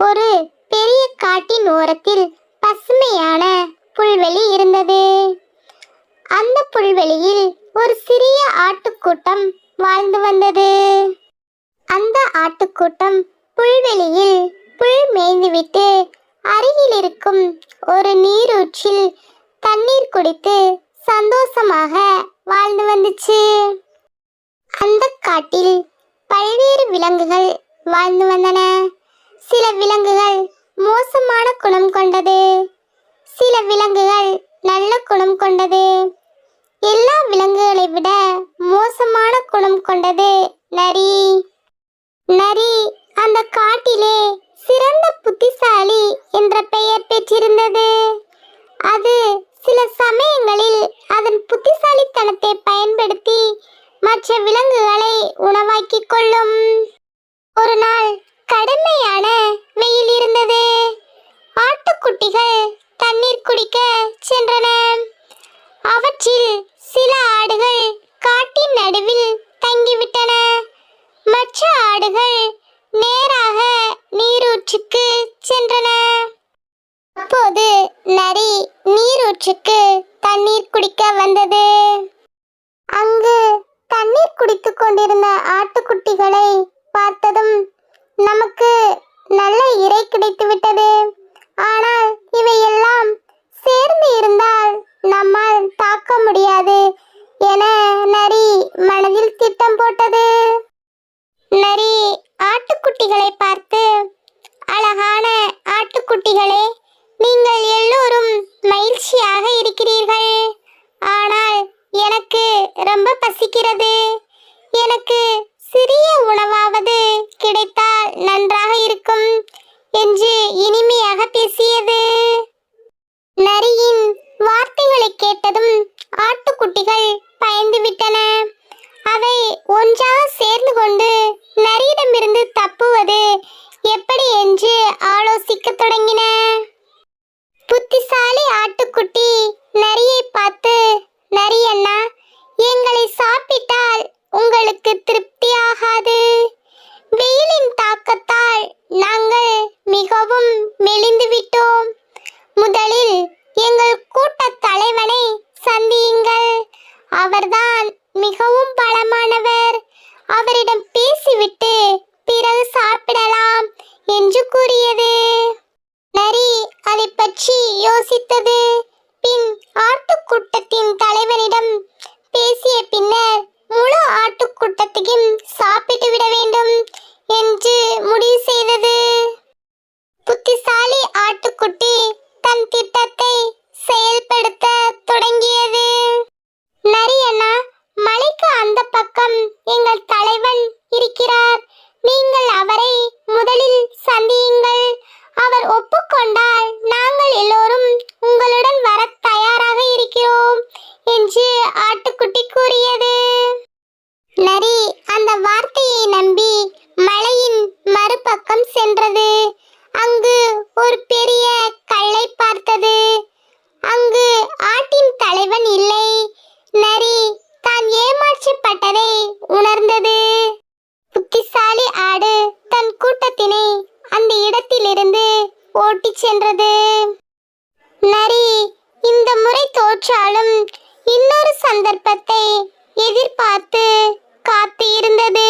ஒரு பெரிய காட்டின் ஓரத்தில் பசுமையான புல்வெளி இருந்தது. அந்த புல்வெளியில் ஒரு சிறிய ஆட்டுக்கூட்டம் வாழ்ந்து வந்தது. அந்த ஆட்டுக்கூட்டம் புல்வெளியில் புல் மேய்ந்துவிட்டு அருகில் இருக்கும் ஒரு நீரூற்றில் தண்ணீர் குடித்து சந்தோஷமாக வாழ்ந்து வந்துச்சு. அந்த காட்டில் பல்வேறு விலங்குகள் வாழ்ந்து வந்தன. சில விலங்குகள் மோசமான குணம் கொண்டது. சில விலங்குகள் நல்ல குணம் கொண்டது. எல்லா விலங்குகளை விட மோசமான குணம் கொண்டது நரி. நரி அந்த காட்டிலே சிறந்த புத்திசாலி என்ற பெயர் பெற்றிருந்தது அது சில சமயங்களில் அதன் புத்திசாலித்தனத்தை பயன்படுத்தி மற்ற விலங்குகளை உணவாக்கிக் கொள்ளும் ஒரு நாள் கடுமையான வெயில் இருந்தது ஆட்டுக்குட்டிகள் தண்ணீர் குடிக்க சென்றன. அவற்றில் சில ஆடுகள் காட்டின் நடுவில் தங்கிவிட்டன. மற்ற ஆடுகள் நேராக நீரூற்றுக்கு சென்றன. அப்போது நரி நீரூற்றுக்கு தண்ணீர் குடிக்க வந்தது. அங்கு தண்ணீர் குடித்துக் கொண்டிருந்த ஆட்டுக்குட்டிகளை பார்த்ததும் நமக்கு நல்ல இறை கிடைத்து போட்டது. நரி ஆட்டுக்குட்டிகளை பார்த்து அழகான ஆட்டுக்குட்டிகளே நீங்கள் எல்லோரும் மகிழ்ச்சியாக இருக்கிறீர்கள். ஆனால் எனக்கு ரொம்ப பசிக்கிறது. எனக்கு சிறிய உணவாவது கிடைத்தால் நன்றாக இருக்கும் என்று இனிமையாக பேசியது. நரியின் வார்த்தைகளை கேட்டதும் ஆட்டுக்குட்டிகள் மிகவும் மெலிந்து விட்டோம். முதலில் எங்கள் கூட்டத் தலைவனை சந்தியுங்கள். அவர்தான் மிகவும் பலமானவர். அவரிடம் பேசிவிட்டு கல்லை பார்த்தது. அங்கு ஆட்டின் தலைவன் இல்லை. நரி தான் ஏமாற்றப்பட்டதை உணர்ந்தது. புத்திசாலி ஆடு தன் கூட்டத்தினை அந்த இடத்திலிருந்து ஓட்டி சென்றது. நரி இந்த முறை தோற்றாலும் இன்னொரு சந்தர்ப்பத்தை எதிர்பார்த்து காத்து இருந்தது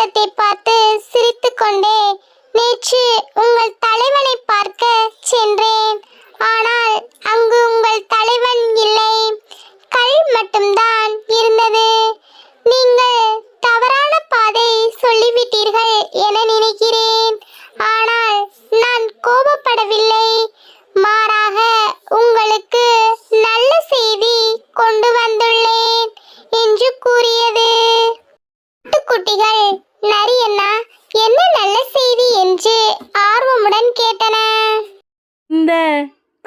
கூட்டத்தை பார்த்து சிரித்துக்கொண்டே நேற்று உங்கள் தலைவனை பார்க்க சென்றேன். ஆனால்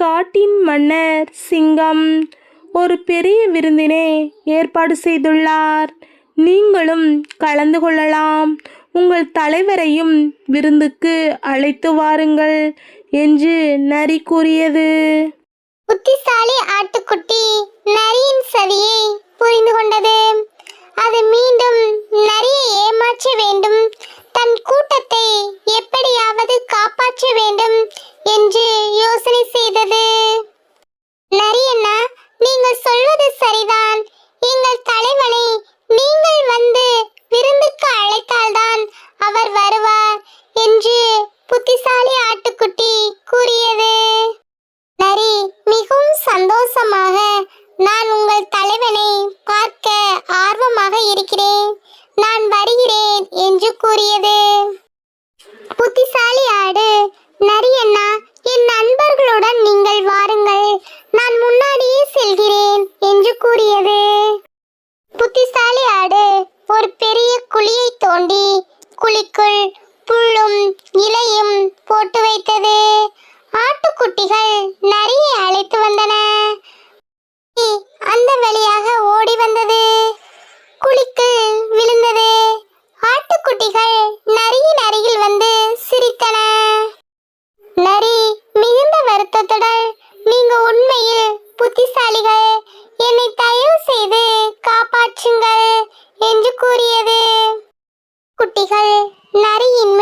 காட்டின் மன்னர் சிங்கம் ஒரு பெரிய விருந்தினை ஏற்பாடு செய்துள்ளார். நீங்களும் கலந்து கொள்ளலாம். உங்கள் தலைவரையும் விருந்துக்கு அழைத்து வாருங்கள் என்று நரி கூறியது. புத்திசாலி ஆட்டுக்குட்டி நரியின் சதியை புரிந்து கொண்டது. அது மீண்டும் நரியை ஏமாற்ற வேண்டும். தன் கூட்ட கூறியது. புத்திசாலி ஆடு நரி என்ன அழுத்தத்துடன் நீங்க உண்மையில் புத்திசாலிகள் என்னை தயவு செய்து காப்பாற்றுங்கள் என்று கூறியது. குட்டிகள் நரியின்